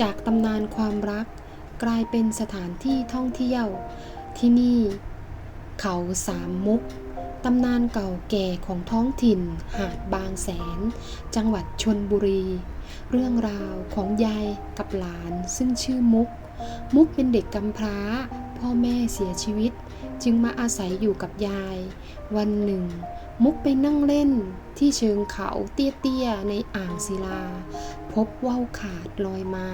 จากตำนานความรัก กลายเป็นสถานที่ท่องเที่ยว ที่นี่ เขาสามมุกตำนานเก่าแก่ของท้องถิ่น หาดบางแสน จังหวัดชนบุรี เรื่องราวของยายกับหลานซึ่งชื่อมุก มุกเป็นเด็กกำพร้า พ่อแม่เสียชีวิต จึงมาอาศัยอยู่กับยาย วันหนึ่ง มุกไปนั่งเล่นที่เชิงเขาเตี้ยๆในอ่างศิลา พบว่าวขาดลอยมา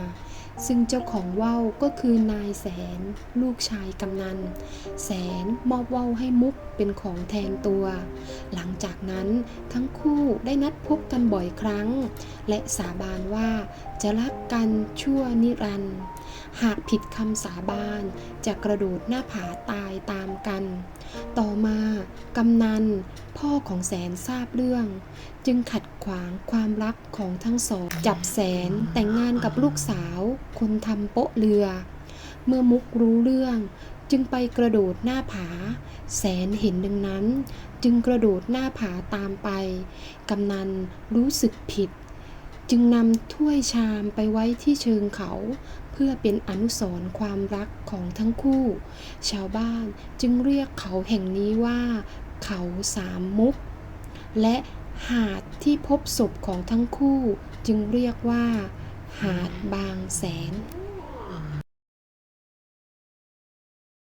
ซึ่งเจ้าของว่าวก็คือนายแสน ลูกชายกำนัน แสนมอบว่าวให้มุกเป็นของแทนตัว หลังจากนั้นทั้งคู่ได้นัดพบกันบ่อยครั้ง และสาบานว่าจะรักกันชั่วนิรันดร์ หากผิดคำสาบานจะกระโดดหน้าผาตายตามกัน ต่อมากำนันพ่อของแสนทราบเรื่อง จึงขัดขวางความรักของทั้งสอง จับแสนแต่งงานกับลูกสาว คนทำโป๊ะเรือ เมื่อมุกรู้เรื่องจึงไปกระโดดหน้าผา แสนเห็นดังนั้น จึงกระโดดหน้าผาตามไป กำนันรู้สึกผิด จึงนำถ้วยชามไปไว้ที่เชิงเขา เพื่อเป็นอนุสรณ์ความรักของทั้งคู่ ชาวบ้านจึงเรียกเขาแห่งนี้ว่า เขาสามมุก และหาดที่พบศพของทั้งคู่ จึงเรียกว่า หาดบางแสน